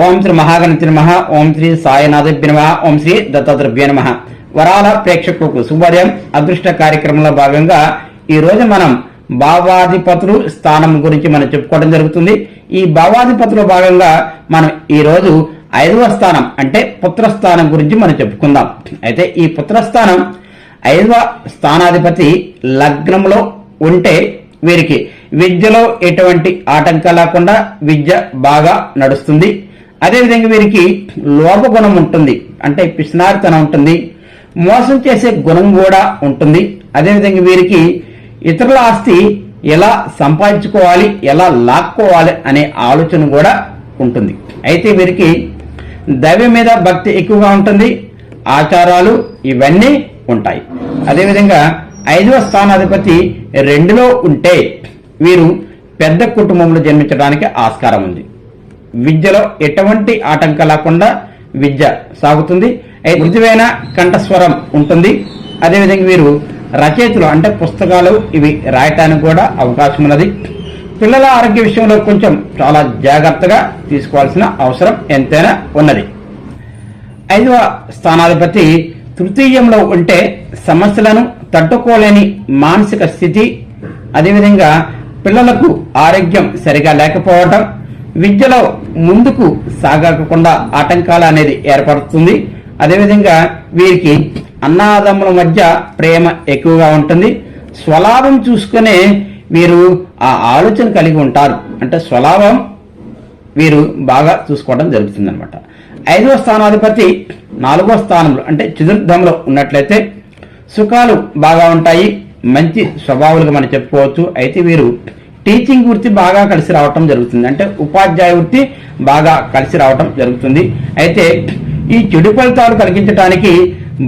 ఓం శ్రీ మహాగణపతి నమ ఓం శ్రీ సాయనాథభ్య నమ ఓం శ్రీ దత్తాత్రేయ నమ. వరాల ప్రేక్షకులకు శుభోదయం. అదృష్ట కార్యక్రమంలో భాగంగా ఈ రోజు మనం భావాధిపతులు స్థానం గురించి మనం చెప్పుకోవడం జరుగుతుంది. ఈ భావాధిపతిలో భాగంగా మనం ఈ రోజు ఐదవ స్థానం అంటే పుత్రస్థానం గురించి మనం చెప్పుకుందాం. అయితే ఈ పుత్రస్థానం ఐదవ స్థానాధిపతి లగ్నంలో ఉంటే వీరికి విద్యలో ఎటువంటి ఆటంకం లేకుండా విద్య బాగా నడుస్తుంది. అదేవిధంగా వీరికి లోపగుణం ఉంటుంది. అంటే పిసినారితనం ఉంటుంది. మోసం చేసే గుణం కూడా ఉంటుంది. అదేవిధంగా వీరికి ఇతరుల ఆస్తి ఎలా సంపాదించుకోవాలి ఎలా లాక్కోవాలి అనే ఆలోచన కూడా ఉంటుంది. అయితే వీరికి దైవం మీద భక్తి ఎక్కువగా ఉంటుంది. ఆచారాలు ఇవన్నీ ఉంటాయి. అదేవిధంగా ఐదవ స్థానాధిపతి రెండులో ఉంటే వీరు పెద్ద కుటుంబంలో జన్మించడానికి ఆస్కారం ఉంది. విద్యలో ఎటువంటి ఆటంకం లేకుండా విద్య సాగుతుంది. అయితే మృదువైన కంఠస్వరం ఉంటుంది. అదేవిధంగా వీరు రచయితలు అంటే పుస్తకాలు ఇవి రాయటానికి కూడా అవకాశం ఉన్నది. పిల్లల ఆరోగ్య విషయంలో కొంచెం చాలా జాగ్రత్తగా తీసుకోవాల్సిన అవసరం ఎంతైనా ఉన్నది. ఐదవ స్థానాధిపతి తృతీయంలో ఉంటే సమస్యలను తట్టుకోలేని మానసిక స్థితి అదేవిధంగా పిల్లలకు ఆరోగ్యం సరిగా లేకపోవటం విద్యలో ముందుకు సాగకుండా ఆటంకాలు అనేది ఏర్పడుతుంది. అదేవిధంగా వీరికి అన్నాదమ్ముల మధ్య ప్రేమ ఎక్కువగా ఉంటుంది. స్వలాభం చూసుకునే వీరు ఆ ఆలోచన కలిగి ఉంటారు. అంటే స్వలాభం వీరు బాగా చూసుకోవడం జరుగుతుందనమాట ఐదవ స్థానాధిపతి నాలుగో స్థానంలో అంటే చతుర్థంలో ఉన్నట్లయితే సుఖాలు బాగా ఉంటాయి. మంచి స్వభావాలుగా మనం చెప్పుకోవచ్చు. అయితే వీరు టీచింగ్ వృత్తి బాగా కలిసి రావటం జరుగుతుంది. అంటే ఉపాధ్యాయ వృత్తి బాగా కలిసి రావటం జరుగుతుంది. అయితే ఈ చెడు ఫలితాలు కలిగించడానికి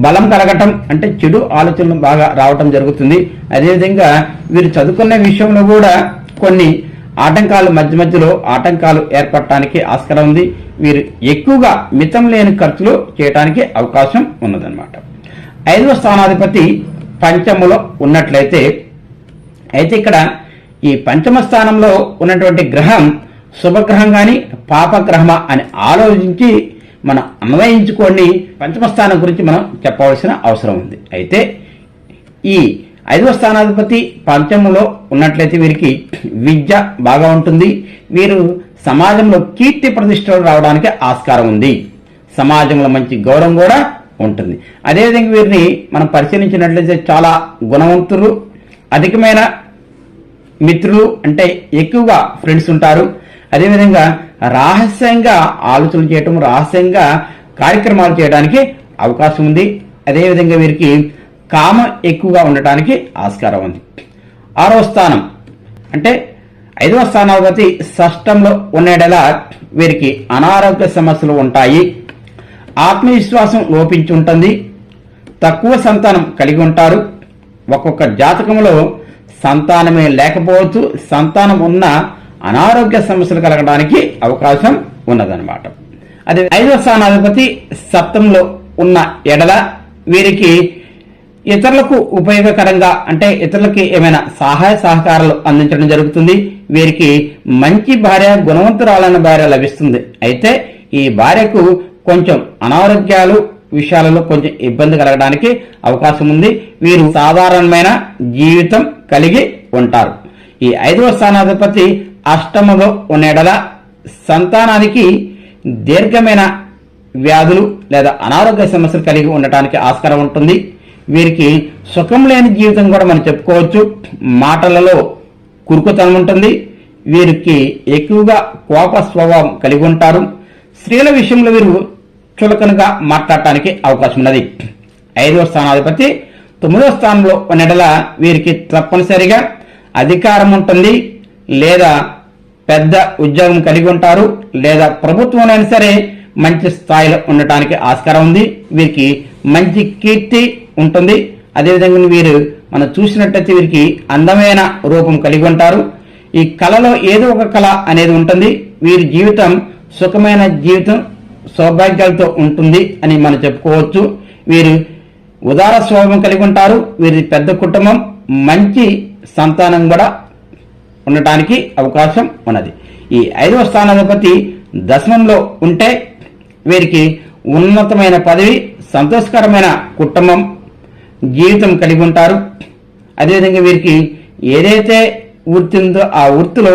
బలం కలగటం అంటే చెడు ఆలోచనలు బాగా రావటం జరుగుతుంది. అదేవిధంగా వీరు చదువుకునే విషయంలో కూడా కొన్ని ఆటంకాలు మధ్య మధ్యలో ఆటంకాలు ఏర్పడటానికి ఆస్కారం ఉంది. వీరు ఎక్కువగా మితం లేని ఖర్చులు చేయడానికి అవకాశం ఉన్నదన్నమాట. ఐదవ స్థానాధిపతి పంచములో ఉన్నట్లయితే అయితే ఇక్కడ ఈ పంచమ స్థానంలో ఉన్నటువంటి గ్రహం శుభగ్రహం కానీ పాపగ్రహమా అని ఆలోచించి మనం అన్వయించుకొని పంచమ స్థానం గురించి మనం చెప్పవలసిన అవసరం ఉంది. అయితే ఈ ఐదవ స్థానాధిపతి పంచమంలో ఉన్నట్లయితే వీరికి విద్య బాగా ఉంటుంది. వీరు సమాజంలో కీర్తి ప్రతిష్టలు రావడానికి ఆస్కారం ఉంది. సమాజంలో మంచి గౌరవం కూడా ఉంటుంది. అదేవిధంగా వీరిని మనం పరిశీలించినట్లయితే చాలా గుణవంతులు అధికమైన మిత్రులు అంటే ఎక్కువగా ఫ్రెండ్స్ ఉంటారు. అదేవిధంగా రహస్యంగా ఆలోచనలు చేయటం రహస్యంగా కార్యక్రమాలు చేయడానికి అవకాశం ఉంది. అదేవిధంగా వీరికి కామం ఎక్కువగా ఉండటానికి ఆస్కారం ఉంది. ఆరో స్థానం అంటే ఐదవ స్థానాధిపతి షష్టంలో ఉండేలా వీరికి అనారోగ్య సమస్యలు ఉంటాయి. ఆత్మవిశ్వాసం లోపించి ఉంటుంది. తక్కువ సంతానం కలిగి ఉంటారు. ఒక్కొక్క జాతకంలో సంతానమే లేకపోవచ్చు సంతానం ఉన్న అనారోగ్య సమస్యలు కలగడానికి అవకాశం ఉన్నదన్నమాట. అదే ఐదవ స్థానాధిపతి సప్తంలో ఉన్న ఎడల వీరికి ఇతరులకు ఉపయోగకరంగా అంటే ఇతరులకి ఏమైనా సహాయ సహకారాలు అందించడం జరుగుతుంది. వీరికి మంచి భార్య గుణవంతురాలైన భార్య లభిస్తుంది. అయితే ఈ భార్యకు కొంచెం అనారోగ్యాలు విషయాలలో కొంచెం ఇబ్బంది కలగడానికి అవకాశం ఉంది. వీరు సాధారణమైన జీవితం కలిగి ఉంటారు. ఈ ఐదవ స్థానాధిపతి అష్టమలో ఉన్నెడల సంతానానికి దీర్ఘమైన వ్యాధులు లేదా అనారోగ్య సమస్యలు కలిగి ఉండటానికి ఆస్కారం ఉంటుంది. వీరికి సుఖం లేని జీవితం కూడా మనం చెప్పుకోవచ్చు. మాటలలో కురుకుతనం ఉంటుంది. వీరికి ఎక్కువగా కోప స్వభావం కలిగి ఉంటారు. స్త్రీల విషయంలో వీరు చులకనగా మాట్లాడటానికి అవకాశం ఉన్నది ఐదవ స్థానాధిపతి తొమ్మిదవ స్థానంలో ఉన్నడల వీరికి తప్పనిసరిగా అధికారం ఉంటుంది లేదా పెద్ద ఉద్యోగం కలిగి ఉంటారు. లేదా ప్రభుత్వంలోనైనా సరే మంచి స్థాయిలో ఉండటానికి ఆస్కారం ఉంది. వీరికి మంచి కీర్తి ఉంటుంది. అదేవిధంగా వీరు మనం చూసినట్టయితే వీరికి అందమైన రూపం కలిగి ఉంటారు. ఈ కళలో ఏదో ఒక కళ అనేది ఉంటుంది. వీరి జీవితం సుఖమైన జీవితం సౌభాగ్యాలతో ఉంటుంది అని మనం చెప్పుకోవచ్చు. వీరు ఉదార స్వభావం కలిగి ఉంటారు. వీరి పెద్ద కుటుంబం మంచి సంతానం కూడా ఉండటానికి అవకాశం ఉన్నది. ఈ ఐదవ స్థానాధిపతి దశమంలో ఉంటే వీరికి ఉన్నతమైన పదవి సంతోషకరమైన కుటుంబం జీవితం కలిగి ఉంటారు. అదేవిధంగా వీరికి ఏదైతే వృత్తి ఉందో ఆ వృత్తిలో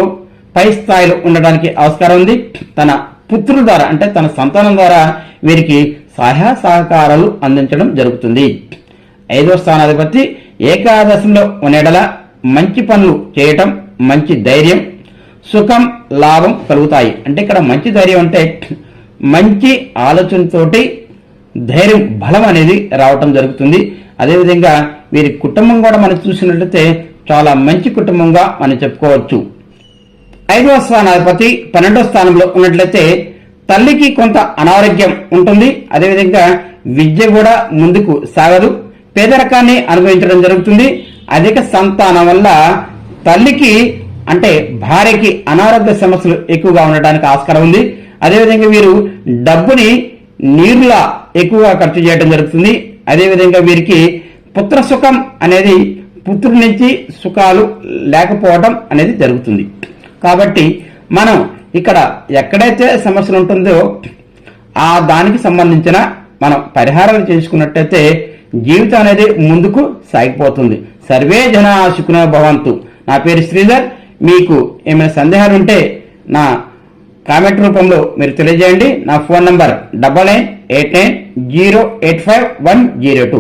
పై స్థాయిలో ఉండడానికి ఆస్కారం ఉంది. తన పుత్రుల ద్వారా అంటే తన సంతానం ద్వారా వీరికి సహాయ సహకారాలు అందించడం జరుగుతుంది. ఐదవ స్థానాధిపతి ఏకాదశంలో ఉండేడల మంచి పనులు చేయటం మంచి ధైర్యం సుఖం లాభం కలుగుతాయి. అంటే ఇక్కడ మంచి ధైర్యం అంటే మంచి ఆలోచనతోటి ధైర్యం బలం అనేది రావటం జరుగుతుంది. అదేవిధంగా వీరి కుటుంబం కూడా మనం చూసినట్లయితే చాలా మంచి కుటుంబంగా మనం చెప్పుకోవచ్చు. ఐదవ స్థానాధిపతి పన్నెండో స్థానంలో ఉన్నట్లయితే తల్లికి కొంత అనారోగ్యం ఉంటుంది. అదేవిధంగా విద్య కూడా ముందుకు సాగదు. పేదరికాన్ని అనుభవించడం జరుగుతుంది. అధిక సంతానం వల్ల తల్లికి అంటే భార్యకి అనారోగ్య సమస్యలు ఎక్కువగా ఉండడానికి ఆస్కారం ఉంది. అదేవిధంగా వీరు డబ్బుని నీరులా ఎక్కువగా ఖర్చు చేయడం జరుగుతుంది. అదేవిధంగా వీరికి పుత్ర సుఖం అనేది పుత్రుడి నుంచి సుఖాలు లేకపోవడం అనేది జరుగుతుంది. కాబట్టి మనం ఇక్కడ ఎక్కడైతే సమస్యలు ఉంటుందో ఆ దానికి సంబంధించిన మనం పరిహారాలు చేసుకున్నట్టయితే జీవితం అనేది ముందుకు సాగిపోతుంది. సర్వే జన సుఖన భవంతు. నా పేరు శ్రీధర్. మీకు ఏమైనా సందేహాలు ఉంటే నా కామెంట్ రూపంలో మీరు తెలియజేయండి. నా phone number double nine eight nine zero eight five one zero two.